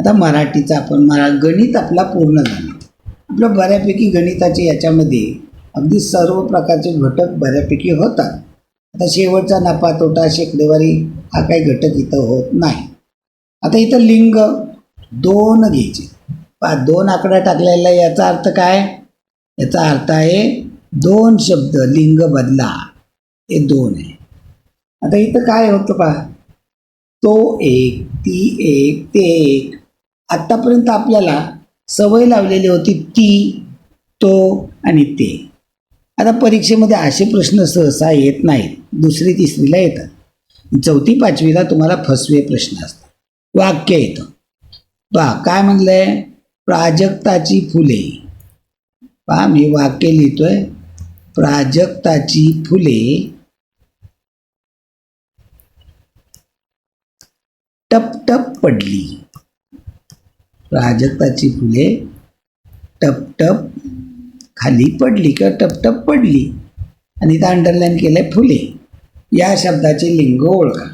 आता मराठीचा आपण मरा गणित आपला पूर्ण झाला. आपलं बऱ्यापैकी गणिताचे याच्यामध्ये अगदी सर्व प्रकारचे घटक बऱ्यापैकी होतात. आता शेवटचा नफा तोटा शेकडेवारी हा काही घटक इथं होत नाही. आता इथं लिंग दोन घ्यायचे. पा दोन आकडा टाकलेला याचा अर्थ काय? याचा अर्थ आहे दोन शब्द लिंग बदला. हे दोन आहे. आता इथं काय होतं पा तो एक ती एक ते एक. आत्तापर्यंत आपल्याला सवय लावलेली होती ती तो आणि ते. आता परीक्षेमध्ये असे प्रश्न सहसा येत नाहीत. दुसरी तिसरीला येतात. चौथी पाचवीला तुम्हाला फसवे प्रश्न असतात. वाक्य येतं. पहा काय म्हणलंय? प्राजक्ताची फुले. पहा मी वाक्य लिहितोय. प्राजक्ताची फुले. टप टप पडली. प्राजक्ताची फुले टपटप खाली पडली किंवा टप टप पडली. आणि इथं अंडरलाईन केलंय फुले. या शब्दाचे लिंग ओळखा.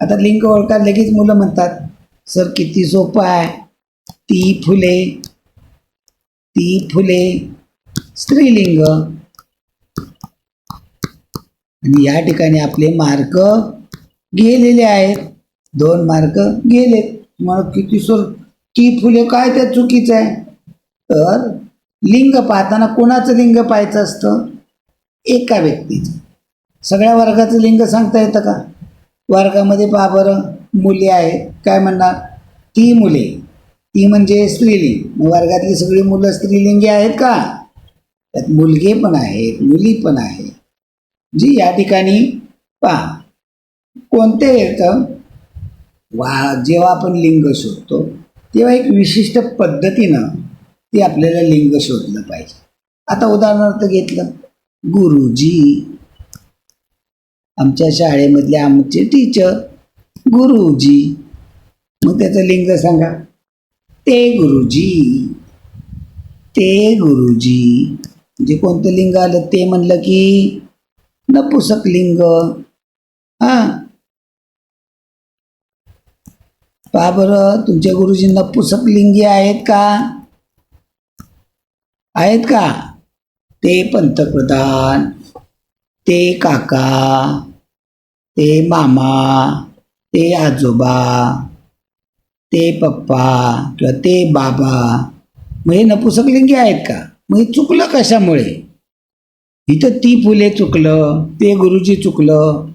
आता लिंग ओळखा लगेच मुलं म्हणतात सर किती सोपं आहे. ती फुले ती फुले स्त्रीलिंग. आणि या ठिकाणी आपले मार्क गेलेले आहेत. दोन मार्क गेले मग किती सोर ती फुले काय त्या चुकीचं आहे? तर लिंग पाहताना कोणाचं लिंग पाहायचं असतं? एका व्यक्तीचं. सगळ्या वर्गाचं लिंग सांगता येतं का? वर्गामध्ये पहा बरं मुली आहेत. काय म्हणणार? ती मुले. ती म्हणजे स्त्रीलिंग. वर्गातली सगळी मुलं स्त्रीलिंगी आहेत का? त्यात मुलगे पण आहेत मुली पण आहेत. जी या ठिकाणी पहा. कोणते येतं? वा जेव्हा आपण लिंग शोधतो तेव्हा एक विशिष्ट पद्धतीनं ते आपल्याला लिंग शोधलं पाहिजे. आता उदाहरणार्थ घेतलं गुरुजी आमच्या शाळेमधले आमचे टीचर गुरुजी. मग त्याचं लिंग सांगा. ते गुरुजी ते गुरुजी. म्हणजे कोणतं लिंग आलं? ते म्हणलं की नपुसक लिंग. हां. पहा बरं तुमच्या गुरुजी नपुसक लिंगी आहेत का? आहेत का? ते पंतप्रधान ते काका ते मामा ते आजोबा ते पप्पा किंवा ते बाबा. मग हे नपुसकलिंगी आहेत का? मग हे चुकलं कशामुळे? इथं ती फुले चुकलं ते गुरुजी चुकलं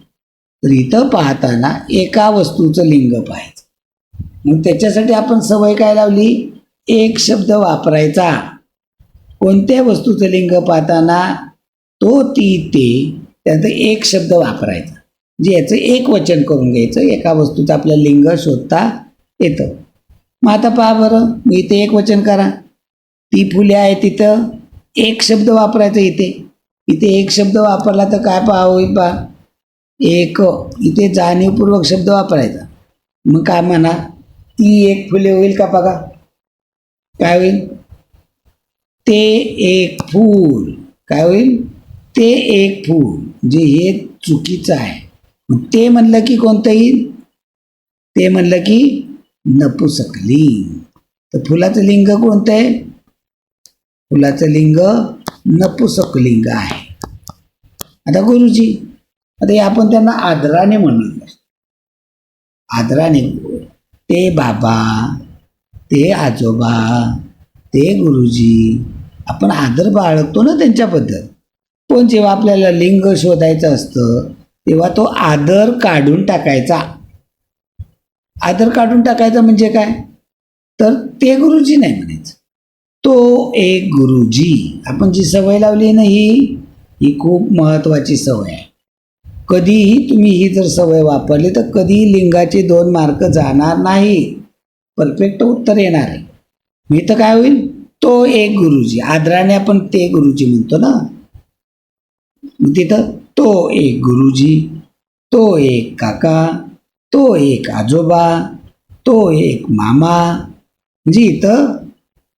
तर इथं पाहताना एका वस्तूचं लिंग पाहायचं. मग त्याच्यासाठी आपण सवय काय लावली? एक शब्द वापरायचा. कोणत्या वस्तूचं लिंग पाहताना तो ती ते त्यानंतर एक शब्द वापरायचा. म्हणजे याचं एक वचन करून घ्यायचं एका वस्तूचं आपलं लिंग शोधता येतं. मग आता पहा बरं मी इथे एक वचन करा. ती फुले आहे तिथं एक शब्द वापरायचा इथे. इथे एक शब्द वापरला तर काय पहा होईल पहा. एक इथे जाणीवपूर्वक शब्द वापरायचा. मग काय म्हणा? ती एक फुले होईल का बघा? काय होईल? ते एक फूल. काय होईल? ते एक फूल म्हणजे हे चुकीचं आहे. मग ते म्हणलं की कोणतं येईल? ते म्हणलं की नपुसकलिंग. तर फुलाचं लिंग कोणतं आहे? फुलाचं लिंग नपुसकलिंग आहे. आता गुरुजी आता हे आपण त्यांना आदराने म्हणून आदराने ते बाबा ते आजोबा ते गुरुजी आपण आदर बाळगतो ना त्यांच्याबद्दल. पण जेव्हा आपल्याला लिंग शोधायचं असतं तेव्हा तो आदर काढून टाकायचा. आदर काढून टाकायचा म्हणजे काय? तर ते गुरुजी नाही म्हणायचं. तो एक गुरुजी. आपण जी सवय लावली ना ही ही खूप महत्त्वाची सवय आहे. कधीही तुम्ही ही जर सवय वापरली तर कधीही लिंगाचे दोन मार्क जाणार नाही. परफेक्ट उत्तर येणार आहे. मी तर काय होईल? तो एक गुरुजी. आदराने आपण ते गुरुजी म्हणतो ना? मग तिथं तो एक गुरुजी तो एक काका तो एक आजोबा तो एक मामा. म्हणजे इथं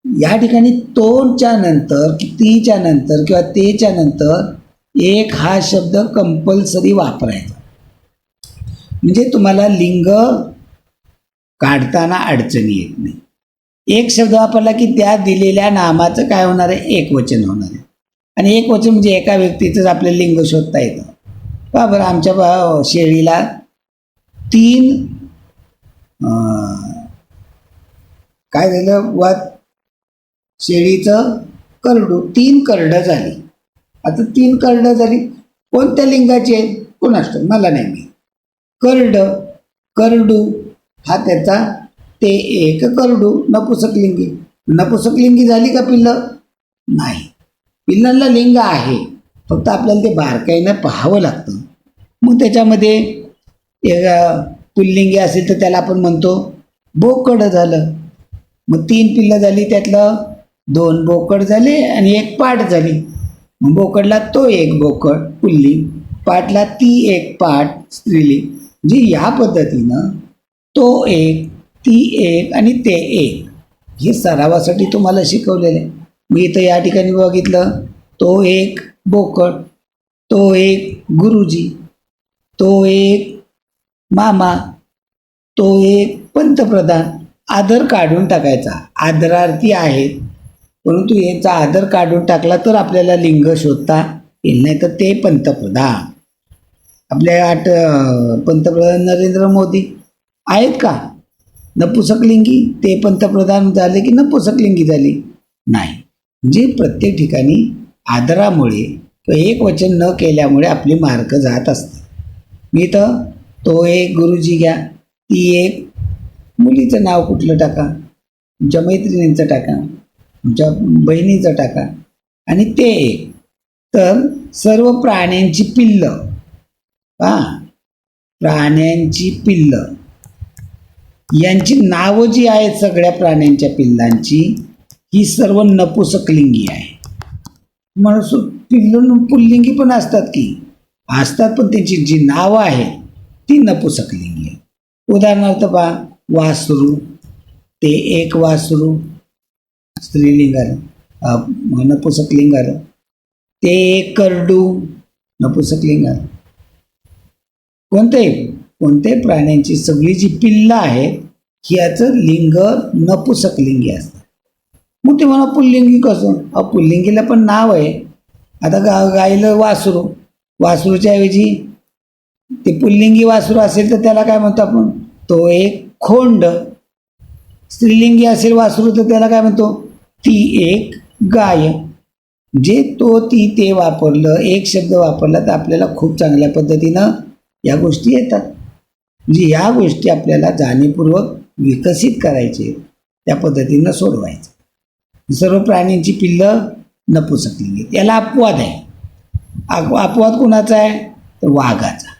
या ठिकाणी तोच्या नंतर तीच्या नंतर किंवा तेच्या नंतर एक हा शब्द कंपल्सरी वापरायचा. म्हणजे तुम्हाला लिंग काढताना अडचणी येत नाही. एक शब्द वापरला की त्या दिलेल्या नामाचं काय होणार आहे? एक वचन होणार आहे. आणि एक वचन म्हणजे एका व्यक्तीचंच आपल्याला लिंग शोधता येतं. का बरं आमच्या बा शेळीला तीन काय झालं? वा शेळीचं करडू तीन करडं झाली. आता तीन कर्ण झाली. कोणत्या लिंगाची आहेत? कोण असतं मला नाही मी करड करडू हा त्याचा ते एक करडू. नपुसकलिंगी नपुसकलिंगी झाली का पिल्लं? नाही. पिल्लांना लिंग आहे. फक्त आपल्याला ते बारकाईनं पाहावं लागतं. मग त्याच्यामध्ये एक, पुल्लिंगी असेल तर त्याला आपण म्हणतो बोकड झालं. मग तीन पिल्लं झाली त्यातलं दोन बोकड झाले आणि एक पाट झाली. बोकडला तो एक बोकड पुल्ली. पाटला ती एक पाट स्त्रीलिंग म्हणजे या पद्धतीनं तो एक ती एक आणि ते एक. हे सरावासाठी तुम्हाला शिकवलेलं आहे. मी इथं या ठिकाणी बघितलं. तो एक बोकड तो एक गुरुजी तो एक मामा तो एक पंतप्रधान. आदर काढून टाकायचा. आदरार्थी आहेत. परंतु याचा आदर काढून टाकला तर आपल्याला लिंग शोधता येईल नाही तर ते पंतप्रधान. आपल्या आठ पंतप्रधान नरेंद्र मोदी आहेत का? नपुसकलिंगी ते पंतप्रधान झाले की नपुसकलिंगी झाली? नाही. म्हणजे प्रत्येक ठिकाणी आदरामुळे किंवा एक वचन न केल्यामुळे आपले मार्क जात असतात. मी तर तो एक गुरुजी घ्या ती एक मुलीचं नाव कुठलं टाका? तुमच्या मैत्रिणींचं टाका. तुमच्या बहिणीचं टाका. आणि ते एक. तर सर्व प्राण्यांची पिल्लं. हा? प्राण्यांची पिल्लं. यांची नावं जी आहेत सगळ्या प्राण्यांच्या पिल्लांची ही सर्व नपुसकलिंगी आहे. म्हणून पिल्लं पुल्लिंगी पण असतात की? असतात पण त्यांची जी नावं आहेत ती नपुसकलिंगी आहे उदाहरणार्थ पहा वासरू. ते एक वासरू. स्त्रीलिंग आलं नपुसकलिंग आलं ते एक करडू नपुसकलिंग आलं कोणत्याही कोणत्याही प्राण्यांची सगळी जी पिल्लं आहेत ह्याचं लिंग नपुसकलिंगी असतं. मग ते म्हणा पुल्लिंगी कसं? अहो पुल्लिंगीला पण नाव आहे. आता गा गायलं वासरू वासरूच्या ऐवजी ते पुल्लिंगी वासरू असेल तर त्याला काय म्हणतो आपण? तो एक खोंड. स्त्रीलिंगी असेल वासरू तर त्याला काय म्हणतो? ती एक गाय. जे तो ती ते वापरलं एक शब्द वापरला तर आपल्याला खूप चांगल्या पद्धतीनं या गोष्टी येतात. म्हणजे या गोष्टी आपल्याला जाणीवपूर्वक विकसित करायचे त्या पद्धतीनं सोडवायचं. सर्व प्राण्यांची पिल्लं नपुसकली याला अपवाद आहे. अप- अपवाद कुणाचा आहे? तर वाघाचा.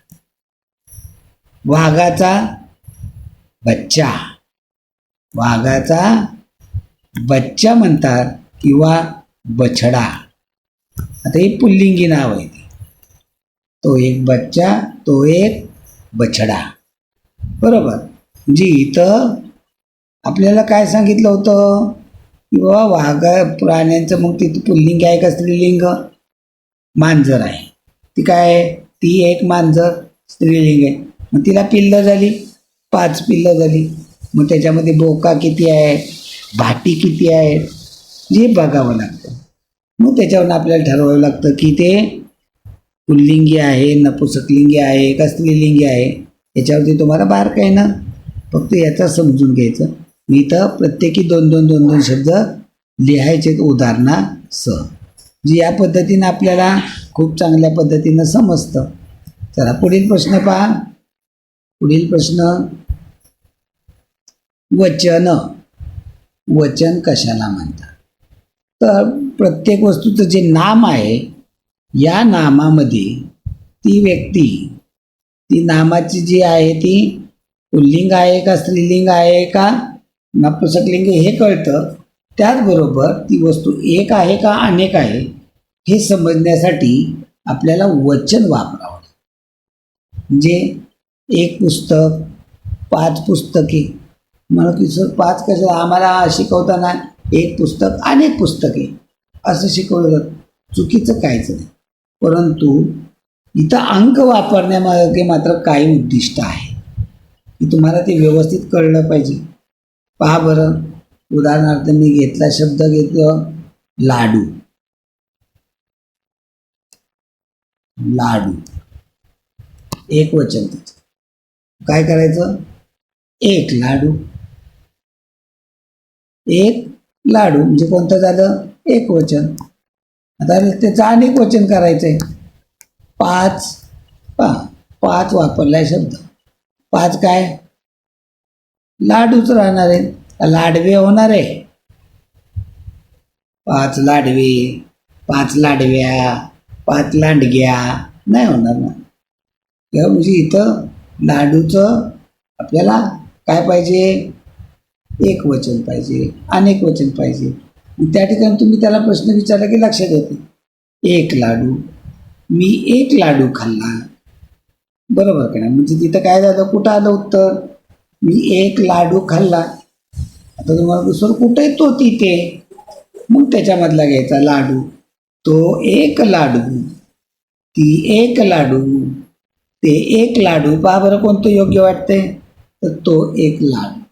वाघाचा बच्चा. वाघाचा बच्चा म्हणतात किंवा बछडा. आता ही पुल्लिंगी नाव आहे ती. तो एक बच्चा तो एक बछडा. बरोबर? म्हणजे इथं आपल्याला काय सांगितलं होतं? की बाबा प्राण्यांचं मग तिथं पुल्लिंग आहे का स्त्रीलिंग? मांजर आहे. ती काय आहे? ती एक मांजर स्त्रीलिंग आहे. मग तिला पिल्लं झाली. पाच पिल्लं झाली. मग त्याच्यामध्ये बोका किती आहे भाटी किती आहे? जे बघावं लागतं. मग त्याच्यावरून आपल्याला ठरवावं लागतं की ते पुल्लिंगी आहे नपुसकलिंगी आहे का स्त्रीलिंगी आहे याच्यावरती तुम्हाला बारकाईनं फक्त याचा समजून घ्यायचं. मी तर प्रत्येकी दोन दोन दोन दोन शब्द लिहायचे उदाहरणा स जी या पद्धतीनं आपल्याला खूप चांगल्या पद्धतीनं समजतं. चला पुढील प्रश्न पहा. पुढील प्रश्न. वचन. वचन कशाला म्हणतात? तर प्रत्येक वस्तूचं जे नाम आहे या नामामध्ये ती व्यक्ती ती नामाची जी आहे ती पुल्लिंग आहे का स्त्रीलिंग आहे का नपुसकलिंग हे कळतं. त्याचबरोबर ती वस्तू एक आहे का अनेक आहे हे समजण्यासाठी आपल्याला वचन वापरावं म्हणजे एक पुस्तक पाच पुस्तके म्हणून तिचं पाच कसं आम्हाला शिकवताना एक पुस्तक अनेक पुस्तके असं शिकवलं जातं चुकीचं काहीच नाही. परंतु इथं अंक वापरण्यामागे मात्र काही उद्दिष्ट आहे. की तुम्हाला ते व्यवस्थित कळलं पाहिजे. पहा बरं उदाहरणार्थ मी घेतला शब्द घेतलं लाडू. लाडू. एक वचन त्याचं. काय करायचं? एक लाडू. एक लाडू म्हणजे कोणतं झालं? एक वचन. आता त्याचं अनेक वचन करायचंय. पाच पा पाच आहे शब्द. पाच काय? लाडूच राहणार आहे. लाडवे होणार आहे. पाच लाडवे पाच लाडव्या पाच लांडग्या. नाही होणार ना. किंवा म्हणजे इथं लाडूचं आपल्याला काय पाहिजे? एक वचन पाहिजे अनेक वचन पाहिजे. त्या ठिकाणी तुम्ही त्याला प्रश्न विचारला की लक्षात येते. एक लाडू मी एक लाडू खाल्ला. बरोबर का नाही? म्हणजे तिथं काय झालं? कुठं आलं उत्तर? मी एक लाडू खाल्ला. आता तुम्हाला दुसरं कुठे तो तिथे. मग त्याच्यामधला घ्यायचा लाडू. तो एक लाडू. ती एक लाडू. ते एक लाडू. पहा बरं कोणतं योग्य वाटतंय? तर तो एक लाडू.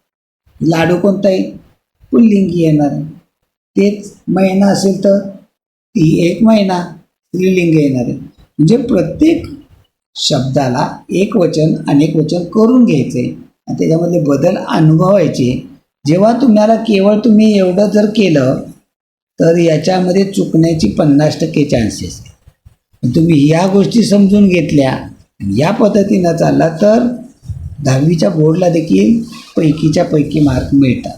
लाडू कोणता आहे पुल्लिंगी येणार आहे. तेच महिना असेल तर ती एक महिना स्त्रीलिंग येणार आहे. म्हणजे प्रत्येक शब्दाला एक वचन अनेक वचन करून घ्यायचे. आणि त्याच्यामध्ये बदल अनुभवायचे. जेव्हा तुम्हाला केवळ तुम्ही एवढं जर केलं तर याच्यामध्ये चुकण्याची पन्नास टक्के चान्सेस तुम्ही या गोष्टी समजून घेतल्या या पद्धतीनं चालला तर दहावीच्या बोर्डला देखील पैकीच्या पैकी मार्क मिळतात.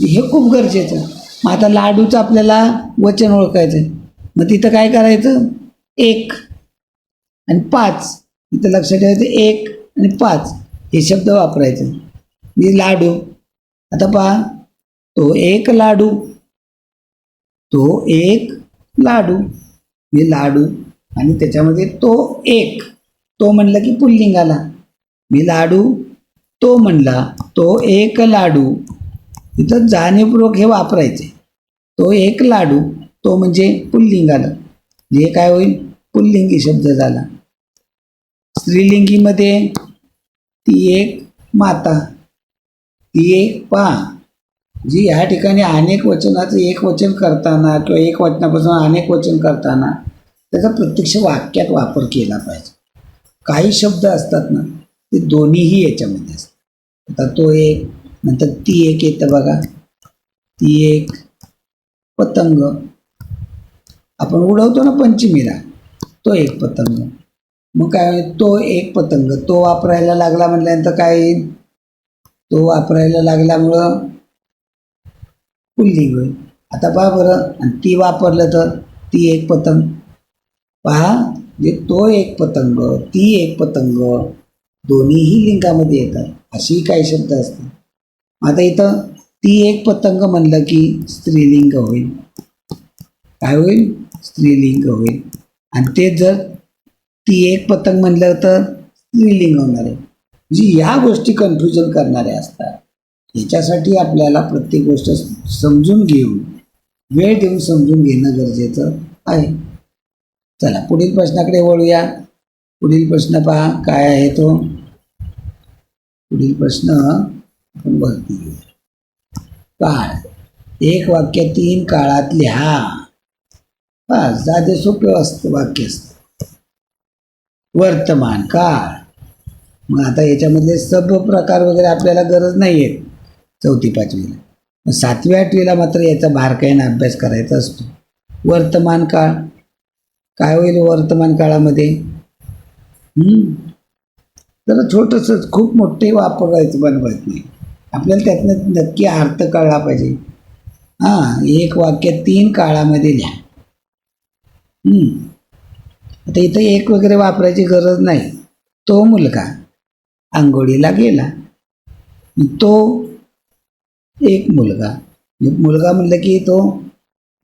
हे खूप गरजेचं. मग आता लाडूचं आपल्याला वचन ओळखायचं आहे. मग तिथं काय करायचं? एक आणि पाच. इथं लक्षात ठेवायचं एक आणि पाच. हे शब्द वापरायचे. मी लाडू. आता पहा. तो एक लाडू. तो एक लाडू. मी लाडू. आणि त्याच्यामध्ये तो एक. तो म्हणलं की पुल्लिंगाला. मी लाडू? तो म्हणला तो एक लाडू. इथं जाणीवपूर्वक हे वापरायचे. तो एक लाडू तो म्हणजे पुल्लिंग आलं जे काय होईल? पुल्लिंगी शब्द झाला. स्त्रीलिंगीमध्ये ती एक माता ती एक पा जी ह्या ठिकाणी अनेक वचनाचं एक वचन करताना किंवा एक वचनापासून अनेक वचन करताना त्याचा प्रत्यक्ष वाक्यात वापर केला पाहिजे. काही शब्द असतात ना ते दोन्हीही याच्यामध्ये असतात. आता तो एक नंतर ती एक येतं बघा. ती एक पतंग. आपण उडवतो ना पंचमीला तो एक पतंग. मग काय होईल? तो एक पतंग. तो वापरायला लागला म्हटल्यानंतर काय येईल? तो वापरायला लागल्यामुळं पुल्लिंग होईल. आता पहा बरं आणि ती वापरलं तर ती एक पतंग. पहा म्हणजे तो एक पतंग ती एक पतंग. दोन्हीही लिंगामध्ये येतात. असेही काही शब्द असतात आता इथं ती एक पतंग म्हणलं की स्त्रीलिंग होईल. काय होईल? स्त्रीलिंग होईल. आणि ते जर ती एक पतंग म्हणलं तर स्त्रीलिंग होणार आहे. म्हणजे या गोष्टी कन्फ्युजन करणाऱ्या असतात. याच्यासाठी आपल्याला प्रत्येक गोष्ट समजून घेऊन वेळ देऊन समजून घेणं गरजेचं आहे. चला पुढील प्रश्नाकडे वळूया. पुढील प्रश्न पहा काय आहे तो? पुढील प्रश्न आपण बघती काळ एक वाक्य तीन काळात लिहा बस साधे सोपे असतं वाक्य असतं. वर्तमान काळ. मग आता याच्यामधले सब प्रकार वगैरे आपल्याला गरज नाही आहे चौथी पाचवीला. सातवी सातव्या आठवीला मात्र याचा बारकाईने अभ्यास करायचा असतो. वर्तमान काळ. काय होईल वर्तमान काळामध्ये? जरा छोटंसंच खूप मोठे वापरायचं बनवायचं नाही. आपल्याला त्यातनं नक्की अर्थ कळला पाहिजे. हां एक वाक्य तीन काळामध्ये लिहा. आता इथं एक वगैरे वापरायची गरज नाही. तो मुलगा आंघोळीला गेला. तो एक मुलगा. मुलगा म्हणलं की तो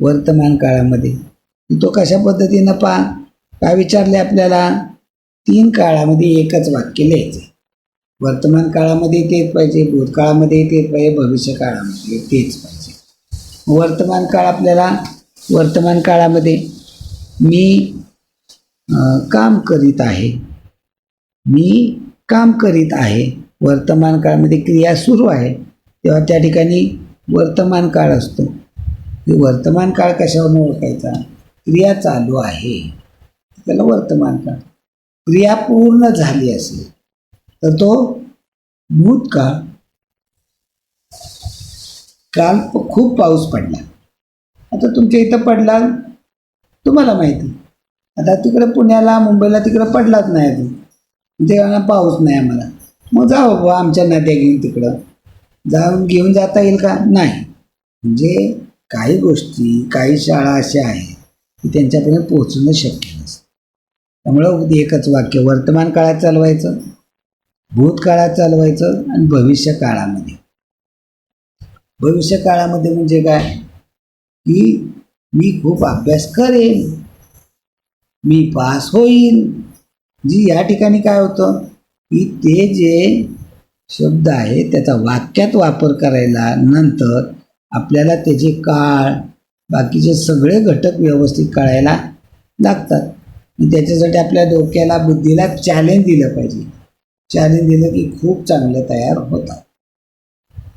वर्तमान काळामध्ये. तो कशा पद्धतीनं पा काय विचारले आपल्याला? तीन काळामध्ये एकच वाक्य लिहायचं. वर्तमान काळामध्ये तेच पाहिजे भूतकाळामध्ये तेच पाहिजे भविष्य काळामध्ये तेच पाहिजे. वर्तमान काळ आपल्याला वर्तमान काळामध्ये मी काम करीत आहे. मी काम करीत आहे. वर्तमान काळामध्ये क्रिया सुरू आहे. तेव्हा त्या ठिकाणी वर्तमान काळ असतो. वर्तमान काळ कशावरून ओळखायचा? क्रिया चालू आहे. त्याला वर्तमान काळ. क्रिया पूर्ण झाली असेल तर तो भूतकाळ. काल खूप पाऊस पडला. आता तुमच्या इथं पडला तुम्हाला माहिती. आता तिकडे पुण्याला मुंबईला तिकडं पडलाच नाही अजून. तेव्हा पाऊस नाही आम्हाला. मग जा बाबा आमच्या नद्या घेऊन तिकडं. जाऊन घेऊन जाता येईल का? नाही. म्हणजे काही गोष्टी काही शाळा अशा आहेत की त्यांच्यापर्यंत पोहोचणं शक्य त्यामुळं त्यामुळं एकच वाक्य वर्तमान काळात चालवायचं भूतकाळात चालवायचं आणि भविष्य काळामध्ये. भविष्य काळामध्ये म्हणजे काय? की मी खूप अभ्यास करेन मी पास होईल जी या ठिकाणी काय होतं? की ते जे शब्द आहे त्याचा वाक्यात वापर करायला नंतर आपल्याला त्याचे काळ बाकीचे सगळे घटक व्यवस्थित कळायला लागतात. त्याच्यासाठी आपल्या डोक्याला बुद्धीला चॅलेंज दिलं पाहिजे. चॅलेंज दिलं की खूप चांगलं तयार होतात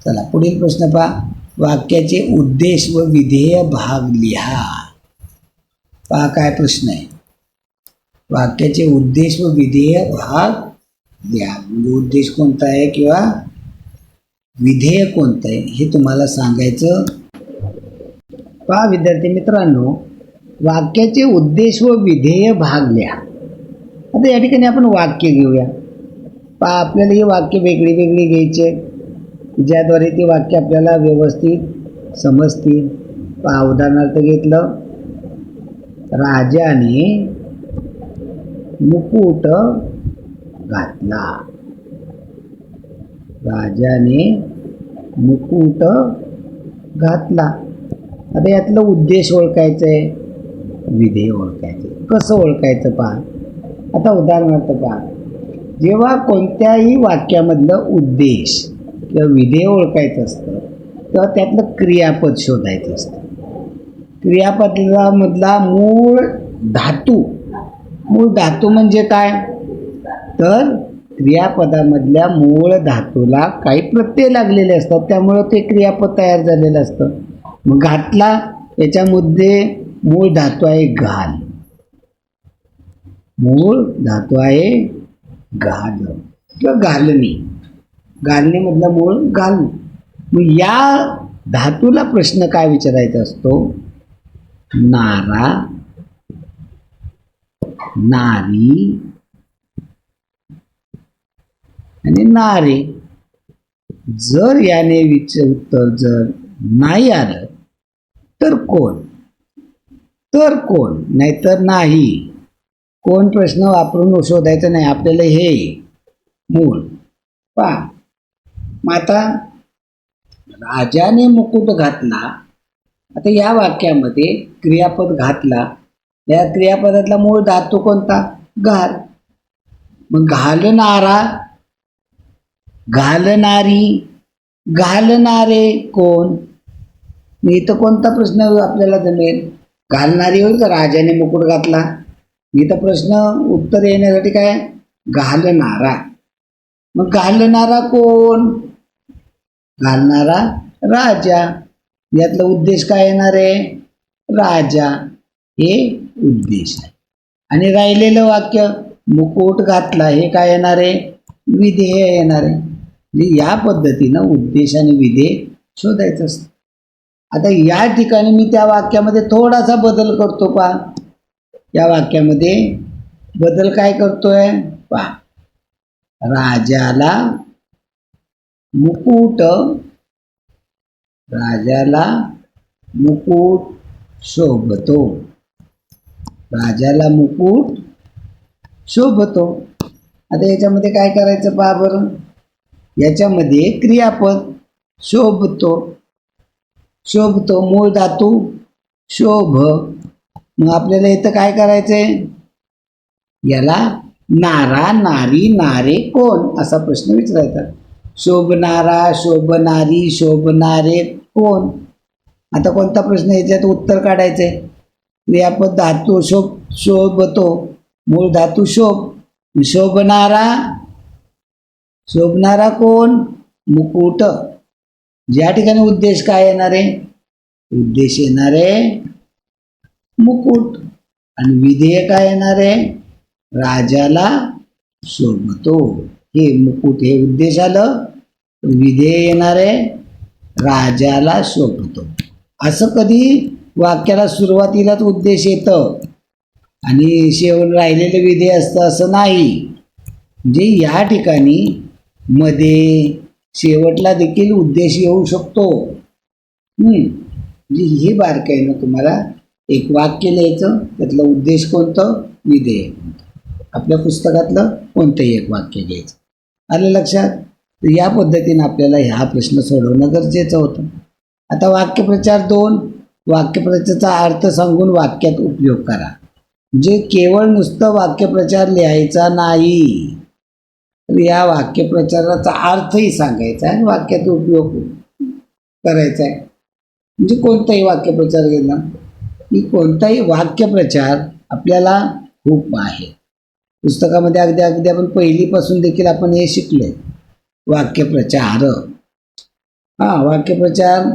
चला पुढील प्रश्न पहा. वाक्याचे उद्देश व विधेय भाग लिहा. पहा काय प्रश्न आहे. वाक्याचे उद्देश व विधेय भाग लिहा. म्हणजे उद्देश कोणता आहे किंवा विधेय कोणतं आहे हे तुम्हाला सांगायचं. पहा विद्यार्थी मित्रांनो वाक्याचे उद्देश व विधेय भाग लिहा. आता या ठिकाणी आपण वाक्य घेऊया. पहा आपल्याला ही वाक्य वेगळी वेगळी घ्यायची ज्याद्वारे ती वाक्य आपल्याला व्यवस्थित समजतील. पा उदाहरणार्थ घेतलं. राजाने मुकुट घातला. राजाने मुकुट घातला. आता यातलं उद्देश ओळखायचं आहे. विधेय ओळखायचं. कसं ओळखायचं पहा? आता उदाहरणार्थ पहा. जेव्हा कोणत्याही वाक्यामधलं उद्देश किंवा विधेय ओळखायचं असतं तेव्हा त्यातलं क्रियापद शोधायचं असतं. क्रियापदामधला मूळ धातू मूळ धातू म्हणजे काय? तर क्रियापदामधल्या मूळ धातूला काही प्रत्यय लागलेले असतात त्यामुळं ते क्रियापद तयार झालेलं असतं. मग घातला याच्यामध्ये मूळ धातू आहे घाल. मूळ धातू आहे घाल. किंवा घालणी. घालणीमधला मूळ घाल. मग या धातूला प्रश्न काय विचारायचा असतो? नारा नारी आणि नारे. जर याने विच उत्तर जर नाही आलं तर कोण? तर कोण? नाहीतर नाही. कोण प्रश्न वापरून शोधायचा नाही. आपल्याला हे मूळ. पा माता राजाने मुकुट घातला. आता या वाक्यामध्ये क्रियापद घातला. या क्रियापदातला मूळ धातू कोणता? घाल. मग घालणारा घालणारी घालणारे कोण? मी इथं कोणता प्रश्न आपल्याला जमेल? घालणारी होईल का राजाने मुकुट घातला. इथं प्रश्न उत्तर येण्यासाठी काय? घालणारा. मग घालणारा कोण? घालणारा राजा. यातला उद्देश काय येणार आहे? राजा हे उद्देश आहे. आणि राहिलेलं वाक्य मुकुट घातला हे काय येणार आहे? विधेय येणार आहे. म्हणजे या पद्धतीनं उद्देश आणि विधेय शोधायचं असतं. आता या ठिकाणी मी त्या वाक्यामध्ये थोडासा बदल करतो पा या वाक्यामध्ये बदल काय करतोय? पहा. राजाला मुकुट राजाला मुकुट शोभतो. राजाला मुकुट शोभतो. आता याच्यामध्ये काय करायचं पहा बरं? याच्यामध्ये क्रियापद शोभतो. शोभतो मूळ धातू शोभ. मग आपल्याला इथं काय करायचंय? याला नारा नारी नारे कोण? असा प्रश्न विचारायचा. शोभनारा शोभनारी शोभनारे कोण? आता कोणता प्रश्न याच्यात उत्तर काढायचंय? क्रियापद धातू शोभ शोभतो मूळ धातू शोभ. शोभनारा शोभणारा कोण? मुकुट. ज्या ठिकाणी उद्देश काय येणार? आहे उद्देश येणार आहे मुकुट. आणि विधेय काय येणार? आहे राजाला शोभतो हे मुकुट हे उद्देश आलं. विधेय येणार आहे राजाला शोभतो असं कधी वाक्याला सुरुवातीलाच उद्देश येतं. आणि शेवट राहिलेलं विधेय असतं असं नाही. म्हणजे या ठिकाणी मध्ये शेवटला देखील उद्देश येऊ शकतो. हम्म. म्हणजे हे बारकाईनं तुम्हाला. एक वाक्य लिहायचं त्यातलं उद्देश कोणतं? विधेय आपल्या पुस्तकातलं कोणतंही एक वाक्य घ्यायचं. आलं लक्षात? तर या पद्धतीनं आपल्याला ह्या प्रश्न सोडवणं गरजेचं होतं. आता वाक्यप्रचार दोन. वाक्यप्रचाराचा अर्थ सांगून वाक्यात उपयोग करा. म्हणजे केवळ नुसतं वाक्यप्रचार लिहायचा नाही. तर या वाक्यप्रचाराचा अर्थही सांगायचा आहे आणि वाक्याचा उपयोग करायचा आहे. म्हणजे कोणताही वाक्यप्रचार घेतला की कोणताही वाक्यप्रचार आपल्याला खूप आहे. पुस्तकामध्ये अगदी अगदी आपण पहिलीपासून देखील आपण हे शिकलोय. वाक्यप्रचार. हा वाक्यप्रचार.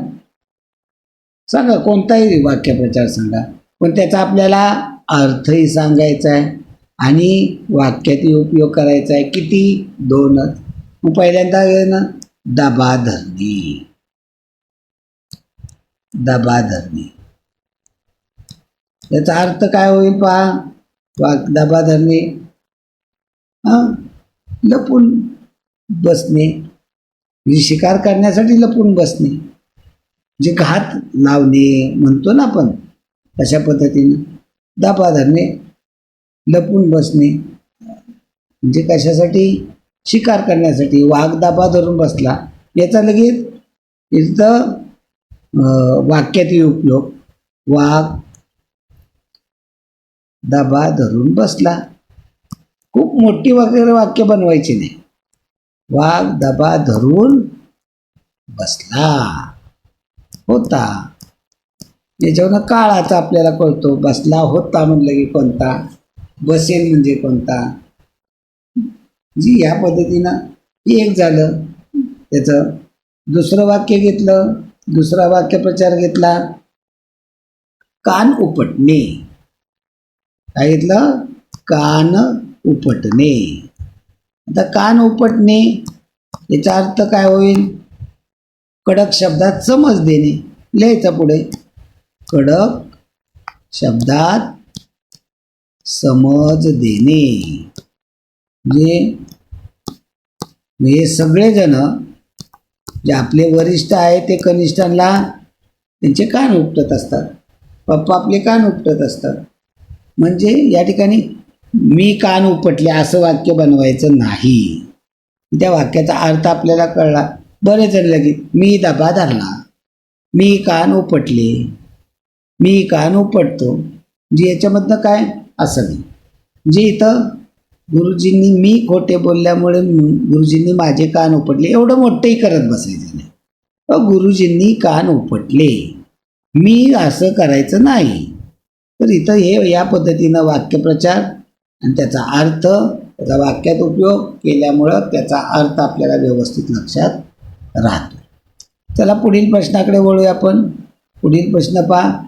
सांगा कोणताही वाक्यप्रचार सांगा पण त्याचा आपल्याला अर्थही सांगायचा आहे. आणि वाक्यातही उपयोग करायचा आहे किती? दोनच. मग पहिल्यांदा ना दबा धरणे. दबा धरणे. याचा अर्थ काय होईल पहा वाक दबा धरणे. हां? लपून बसणे. म्हणजे शिकार करण्यासाठी लपून बसणे. जे घात लावणे म्हणतो ना आपण अशा पद्धतीनं. दाबा धरणे. लपून बसणे म्हणजे कशासाठी शिकार करण्यासाठी वाघ दाबा धरून बसला याचा लगेच इथं वाक्यातील वाक्यातही उपयोग. वाघ दाबा धरून बसला. खूप मोठी वगैरे वाक्य बनवायची नाही. वाघ दबा धरून बसला होता. याच्यावरनं काळाचा आपल्याला कळतो बसला होता म्हणलं की कोणता? बसेल म्हणजे कोणता? जी या पद्धतीनं हे एक झालं. त्याचं दुसरं वाक्य घेतलं. दुसरा वाक्यप्रचार घेतला. कान उपटणे. काय घेतलं? कान उपटणे. आता कान उपटणे याचा अर्थ काय होईल? कडक शब्दात समज देणे. लिहायचं पुढे. कडक शब्दात समज देणे. म्हणजे हे सगळेजण जे आपले वरिष्ठ आहे ते कनिष्ठांना त्यांचे कान उपटत असतात. पप्पा आपले कान उपटत असतात. म्हणजे या ठिकाणी मी कान उपटले असं वाक्य बनवायचं नाही. त्या वाक्याचा अर्थ आपल्याला कळला. बरे जण लगेच मी दबा धरला. मी कान उपटले. मी कान उपटतो. म्हणजे याच्यामधनं काय? असं नाही. जे इथं गुरुजींनी मी खोटे बोलल्यामुळे गुरुजींनी माझे कान उपटले. एवढं मोठंही करत बसायचं नाही. गुरुजींनी कान उपटले. मी असं करायचं नाही. तर इथं हे या पद्धतीनं वाक्यप्रचार आणि त्याचा अर्थ त्याचा वाक्यात उपयोग केल्यामुळं त्याचा अर्थ आपल्याला व्यवस्थित लक्षात राहतो. चला पुढील प्रश्नाकडे वळूया आपण. पुढील प्रश्न पहा.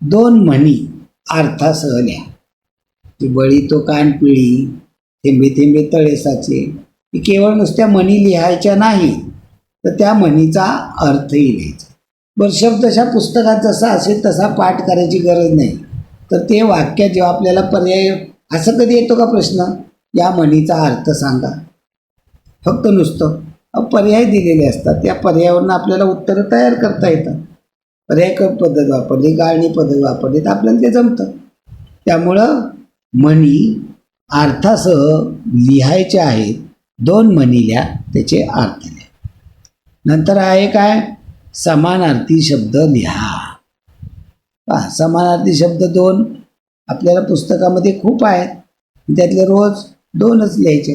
दोन म्हणी अर्थासह लिहा. की बळी तो कान पिळी थेंबे थेंबे तळे साचे केवळ नुसत्या म्हणी लिहायच्या नाही तर त्या म्हणीचा अर्थही लिहायचा. बरं शब्दशा पुस्तकात जसा असेल तसा पाठ करायची गरज नाही. तर ते वाक्य जेव्हा आपल्याला पर्याय असं कधी येतो का प्रश्न? या म्हणीचा अर्थ सांगा. फक्त नुसतं पर्याय दिलेले असतात. त्या पर्यायावरनं आपल्याला उत्तरं तयार करता येतात. पर्याय पद्धत वापरली गाळणी पद्धत वापरली तर आपल्याला ते जमतं. त्यामुळं म्हणी अर्थासह लिहायच्या आहेत. दोन म्हणील्या त्याचे अर्थ लिहा. नंतर आहे काय समानार्थी शब्द लिहा. पहा समानार्थी शब्द दोन आपल्याला पुस्तकामध्ये खूप आहेत. त्यातले रोज दोनच लिहायचे.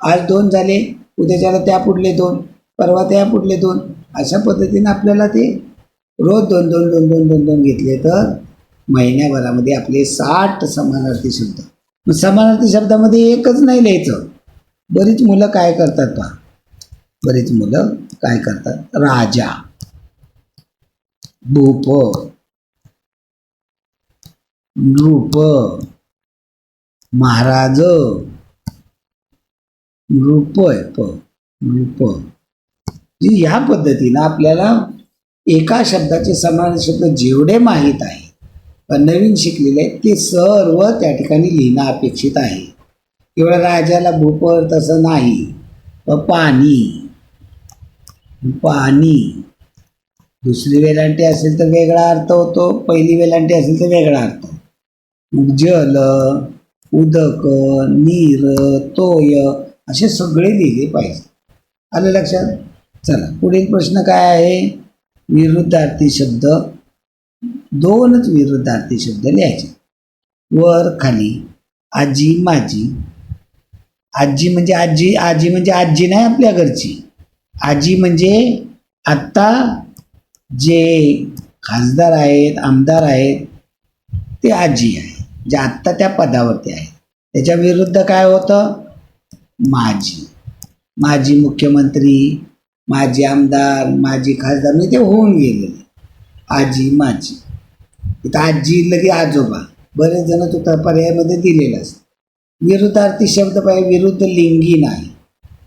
आज दोन झाले उद्याच्याला त्या पुढले दोन परवा त्या पुढले दोन. अशा पद्धतीने आपल्याला ते रोज दोन दोन दोन दोन दोन दोन घेतले तर महिन्याभरामध्ये आपले साठ समानार्थी शब्द. मग समानार्थी शब्दामध्ये एकच नाही लिहायचं. बरीच मुलं काय करतात पहा. बरीच मुलं काय करतात? राजा भूप नृप महाराज नृप प नृप ह्या पद्धतीनं आपल्याला एका शब्दाचे समान शब्द जेवढे माहीत आहे नवीन शिकलेले आहेत ते सर्व त्या ठिकाणी लिहिणं अपेक्षित आहे. केवळ राजाला भूप तसं नाही. पाणी. पाणी. दुसरी वेलांटी असेल तर वेगळा अर्थ होतो पहिली वेलांटी असेल तर वेगळा अर्थ. मग जल उदक नीर तोय असे सगळे लिहिले पाहिजे. आलं लक्षात? चला पुढील प्रश्न काय आहे? विरुद्धार्थी शब्द. दोनच विरुद्धार्थी शब्द लिहायचे. वर खाली आजी माझी आजी म्हणजे आजी आजी म्हणजे आजी नाही आपल्या घरची. आजी म्हणजे आत्ता जे खासदार आहेत आमदार आहेत ते आजी आहे जे आत्ता त्या पदावरती आहे त्याच्या विरुद्ध काय होतं? माझी माजी मुख्यमंत्री माजी आमदार माजी खासदार म्हणजे ते होऊन गेलेले. आजी माझी इथं आजी लगे आजोबा. बरेच जण तो पर्यायामध्ये दिलेला असतो. विरुद्धार्थी शब्द पाहिजे विरुद्ध लिंगी नाही.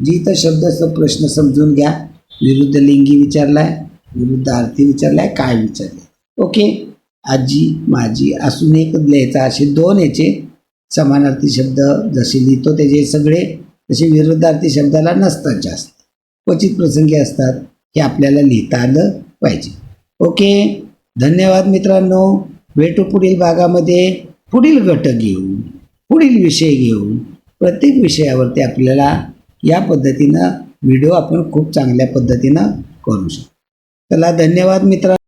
जिथं शब्दाचा प्रश्न समजून घ्या. विरुद्ध लिंगी विचारलाय विरुद्ध अर्थी विचारलाय काय विचारलंय? ओके? आजी माझी असून एक लिहायचा असे दोन याचे समानार्थी शब्द जसे लिहितो त्याचे सगळे तसे विरुद्धार्थी शब्दाला नसतात जास्त. क्वचित प्रसंगी असतात हे आपल्याला लिहिता आलं पाहिजे. ओके? धन्यवाद मित्रांनो. भेटू पुढील भागामध्ये पुढील घटक घेऊन पुढील विषय घेऊन प्रत्येक विषयावरती आपल्याला या पद्धतीनं व्हिडिओ आपण खूप चांगल्या पद्धतीनं करू शकतो. चला धन्यवाद मित्रांनो.